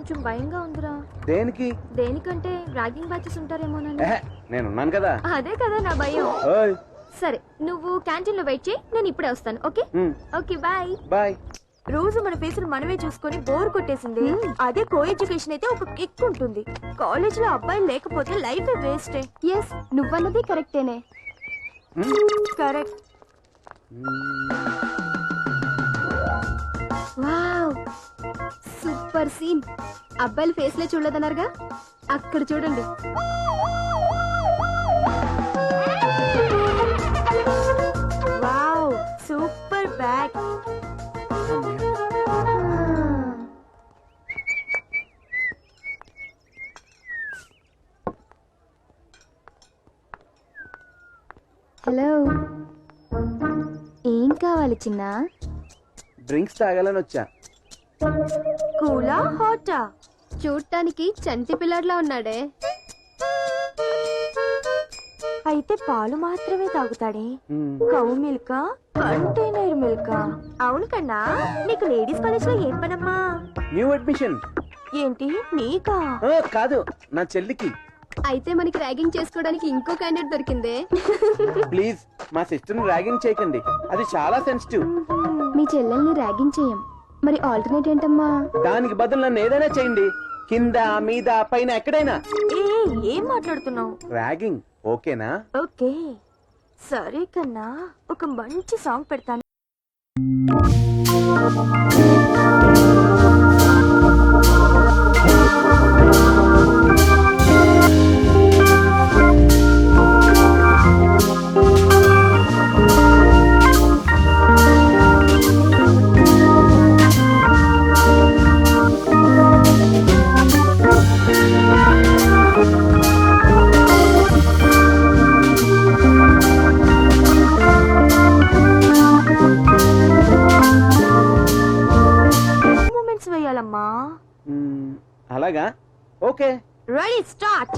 కొంచెం భయంగా ఉందిరా. దేనికి? దేనికంటే ర్యాగింగ్ బ్యాచెస్ ఉంటారేమోనని. నేనున్నాను కదా. అదే కదా నా భయం. సరే నువ్వు క్యాంటీన్లో వెయిట్ చేయి నేను ఇప్పుడే వస్తాను ఓకే? Okay bye. బాయ్. రోజు మన ఫేసులు మనమే చూసుకొని బోర్ కొట్టేసింది. అదే కో ఎడ్యుకేషన్ అయితే ఒక కిక్ ఉంటుంది. కాలేజ్లో అబ్బాయిలు లేకపోతే లైఫ్ వేస్ట్. ఎస్ నువ్వన్నది కరెక్టేనే. కరెక్ట్. వావ్. Super scene. అబ్బాయిల ఫేస్ లే చూడలేదన్నారుగా? అక్కడ చూడండి. Wow super bag. హలో. ఏం కావాలి చిన్న? డ్రింక్స్ తాగాలని వచ్చా. కూలా హాటా? చూడటానికి చంటి పిల్లడ్లా ఉన్నాడే. అయితే పాలు మాత్రమే తాగుతాడే. Cow milk container milk. అవును కన్నా నీకు లేడీస్ కాలేజ్లో ఏం పనమ్మా? New admission. ఏంటి నీకా? కాదు నా చెల్లికి. అయితే మనకి ర్యాగింగ్ చేసుకోవడానికి ఇంకో క్యాండిడేట్ దొరికిందే. ప్లీజ్ మా సిస్టర్ని ర్యాగింగ్ చేయకండి. అది చాలా సెన్సిటివ్. మీ చెల్లెల్ని ర్యాగింగ్ చేయం. మరి ఆల్టర్నేట్ ఏంటమ్మా? దానికి బదులు నన్ను ఏదైనా చేయండి. కింద మీద పైన ఎక్కడైనా. ఏ మాట్లాడుతున్నావు? ర్యాగింగ్ ఓకేనా? ఓకే. సరే కన్నా ఒక మంచి సాంగ్ పెడతాను. మూమెంట్స్ అలాగా? ఓకే. రెడీ స్టార్ట్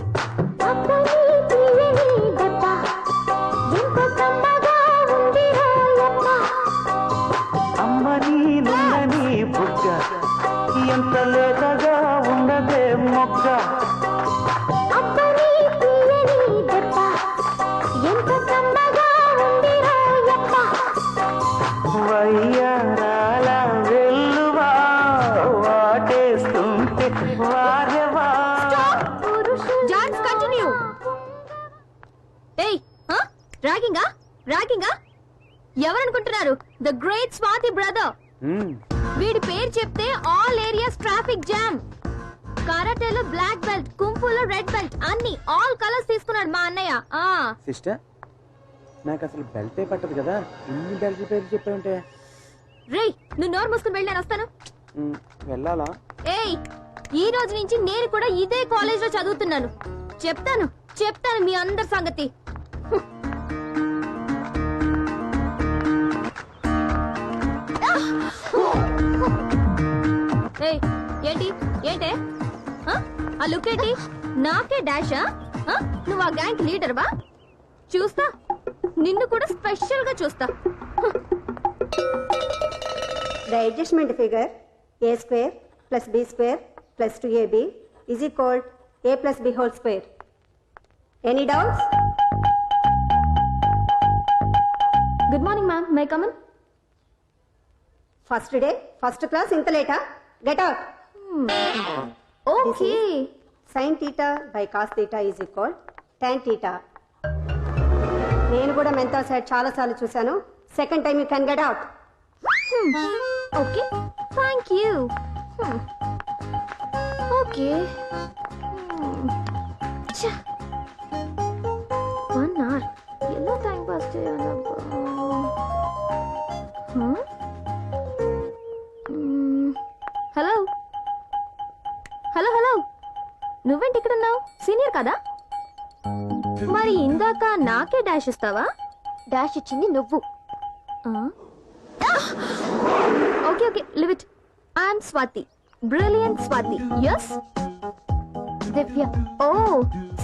అమ్మ నీలుందని బుగ్గ ఎంత లేతగా ఉన్నదే మొక్క. జాన్స్ కంటిన్యూ ఏయ్ ర్యాగింగా ర్యాగింగా ఎవరనుకుంటున్నారు? ద గ్రేట్ స్వాతి బ్రదర్ వీడి పేరు చెప్తే ఆల్ ఏరియాస్ ట్రాఫిక్ జామ్ కరాటేలో బ్లాక్ బెల్ట్ కుంఫులో రెడ్ బెల్ట్ అన్ని ఆల్ కలర్స్ తీసుకున్నాడు మా అన్నయ్య. ఆ. సిస్టర్ నాకు అసలు బెల్టే పట్టదు కదా. ఇన్ని బెల్ట్ పేర్లు చెప్పావుంటే రేయ్ నువ్వు నోరు మూసుకుని వెళ్ళి నేను వస్తాను. మ్మ్, వెళ్ళాలా? ఏయ్ ఈ రోజు నుంచి నేను కూడా ఇదే కాలేజ్లో చదువుతున్నాను. చెప్తాను చెప్తాను మీ అందరి సంగతి. ఏయ్ ఏంటి ఏంటే? ఆ? ఆ లుక్ ఏంటి? నాకే డాషా? ఆ? నువ్వు ఆ గ్యాంగ్ లీడర్వా చూస్తా నిన్ను కూడా స్పెషల్గా చూస్తా. The adjustment figure a square plus b square plus 2ab is equal a plus b whole square. Any doubts? Good morning ma'am may come in First day, first class, ఇంత లేటా Get out. Okay Sin theta by cos theta is equal tan theta. నేను కూడా మెంతా side చాలా సార్లు చూశాను second time you can get out okay thank you okay. One hour. ఎలా time pass చేయాలబ్బా? హలో. Hello hello. నువ్వేంటి ఇక్కడ ఉన్నావు? సీనియర్ కదా? మరి ఇందాక నాకే డాష్ ఇస్తావా? డాష్ ఇచ్చింది నువ్వు. Okay okay. Leave it. I'm Swathi. Brilliant Swathi yes Divya oh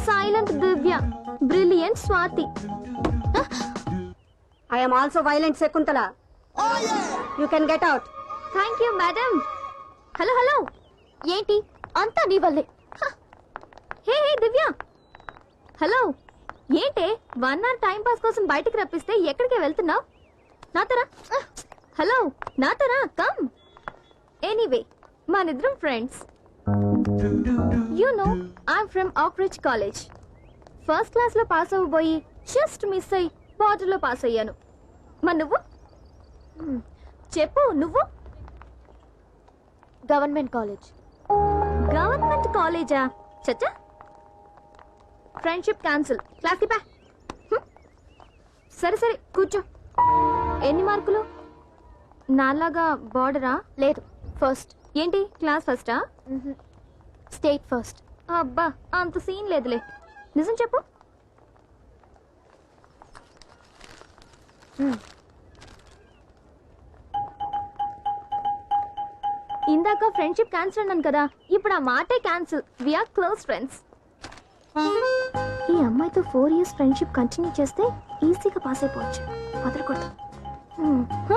silent Divya brilliant Swathi I'm also violent Shakuntala you can get out thank you madam hello hello ఏంటి అంతా నీ వల్లే. హ. హే హే దివ్య హలో ఏంటే one hour time pass కోసం బయటికి రప్పిస్తే ఎక్కడికి వెళ్తున్నావు? నాతరా? హలో నాతరా? కమ్ ఎనీవే మనిద్దరం friends you know I'm from ఆక్రిచ్ college first క్లాస్లో పాస్ అవ్వబోయి జస్ట్ మిస్ అయ్యి బార్డర్లో పాస్ అయ్యాను. మరి నువ్వు? Hmm. చెప్పు నువ్వు? గవర్నమెంట్ కాలేజ్ గవర్నమెంట్ కాలేజా చచ్చా? ఫ్రెండ్షిప్ క్యాన్సిల్ క్లాస్కి పా. హ్మ్. సరే సరే కూర్చో. ఎన్ని మార్కులు? నాలాగా బార్డరా లేదు. ఫస్ట్ ఏంటి క్లాస్ ఫస్టా? State first. అబ్బా అంత సీన్ లేదులే. నిజం చెప్పు. ఇందాక ఫ్రెండ్షిప్ క్యాన్సిల్ అన్నాను కదా ఇప్పుడు ఆ మాటే క్యాన్సిల్. ఆర్ క్లోజ్ ఫ్రెండ్స్ ఈ అమ్మాయితో ఫోర్ ఇయర్స్ ఫ్రెండ్షిప్ కంటిన్యూ చేస్తే ఈజీగా పాస్ అయిపోవచ్చు. వదలకూడదు హ్మ్. హ?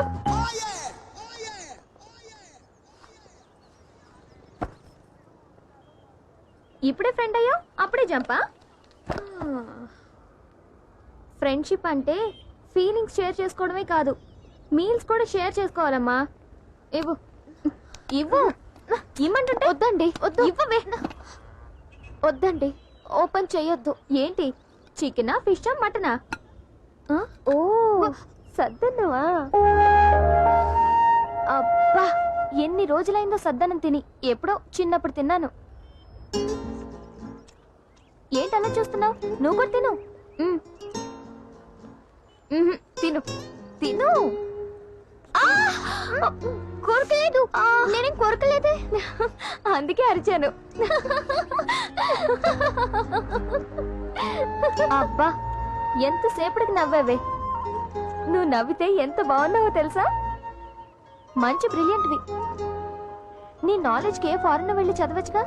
ఇప్పుడే ఫ్రెండ్ అయ్యా అప్పుడే జంపా ఫ్రెండ్షిప్ అంటే ఫీలింగ్స్ షేర్ చేసుకోవడమే కాదు. మీల్స్ కూడా షేర్ చేసుకోవాలమ్మా. ఇవ్వు. ఇవ్వు. ఇమ్మంటుంటే? వద్దండి. వద్దు. ఇవ్వవే. వద్దండి. ఓపెన్ చేయొద్దు. ఏంటి? చికెనా ఫిషా మటనా? ఓ. సద్దన్నవా అబ్బా. ఎన్ని రోజులైందో సద్దనం తిని. ఎప్పుడో చిన్నప్పుడు తిన్నాను. ఏంటి అలా చూస్తున్నావు? నువ్వు కూడా తిను. తిను. తిను! కొరకలేదు నేనేం కొరకలేదే అందుకే అరిచాను. అబ్బా ఎంతసేపటికి నవ్వావే? నువ్వు నవ్వితే ఎంత బాగున్నావో తెలుసా? మంచి బ్రిలియంట్వి. నీ నాలెడ్జ్కి ఏ ఫారెన్ వెళ్ళి చదవచ్చుగా?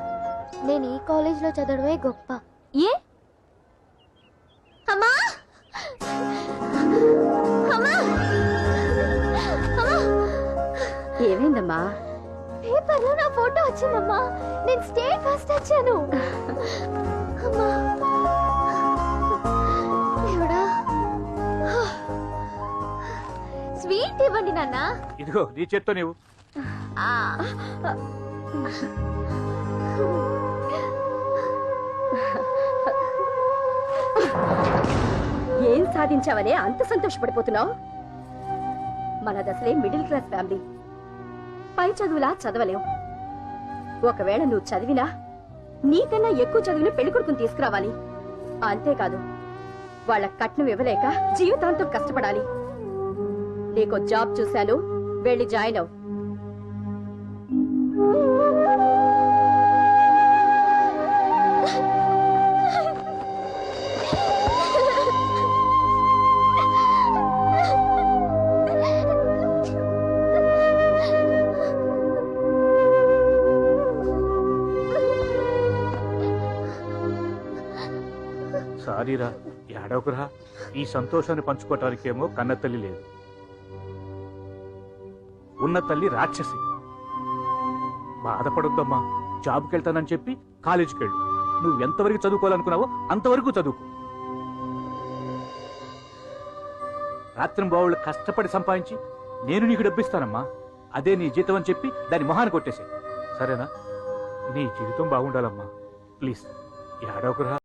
నేను ఈ కాలేజ్లో చదవడమే గొప్ప. ఏ? అమ్మా! అమ్మా! అమ్మా! ఏమైందమ్మా? పేపర్లో నా ఫోటో వచ్చిందమ్మా. నేను స్టేట్ ఫస్ట్ వచ్చాను. అమ్మా! దేవుడా! స్వీట్ ఇవ్వండి నాన్న. ఇదిగో నీ చేత్తో నీవు. ఆ. ఏం సాధించావనే అంత సంతోషపడిపోతున్నావు? మన దశలే మిడిల్ క్లాస్ ఫ్యామిలీ. పై చదువులా చదవలేవు ఒకవేళ నువ్వు చదివినా నీకన్నా ఎక్కువ చదివిన పెళ్ళికొడుకుని తీసుకురావాలి. అంతేకాదు వాళ్ళ కట్నం ఇవ్వలేక జీవితాంతం కష్టపడాలి. నీకో జాబ్ చూశాను వెళ్ళి జాయిన్ అవు సారీరా ఏడవకురా ఈ సంతోషాన్ని పంచుకోవటానికేమో కన్న తల్లి లేదు. ఉన్న తల్లి రాక్షసి. బాధపడొద్దమ్మా. జాబ్కి వెళ్తానని చెప్పి కాలేజీకి వెళ్ళు నువ్వు ఎంతవరకు చదువుకోవాలనుకున్నావో అంతవరకు చదువుకో. రాత్రి బావుళ్ళు కష్టపడి సంపాదించి నేను నీకు డబ్బిస్తానమ్మా. అదే నీ జీతం అని చెప్పి దాని మొహాన్ని కొట్టేసాయి. సరేనా? నీ జీవితం బాగుండాలమ్మా ప్లీజ్. ఏడవకురా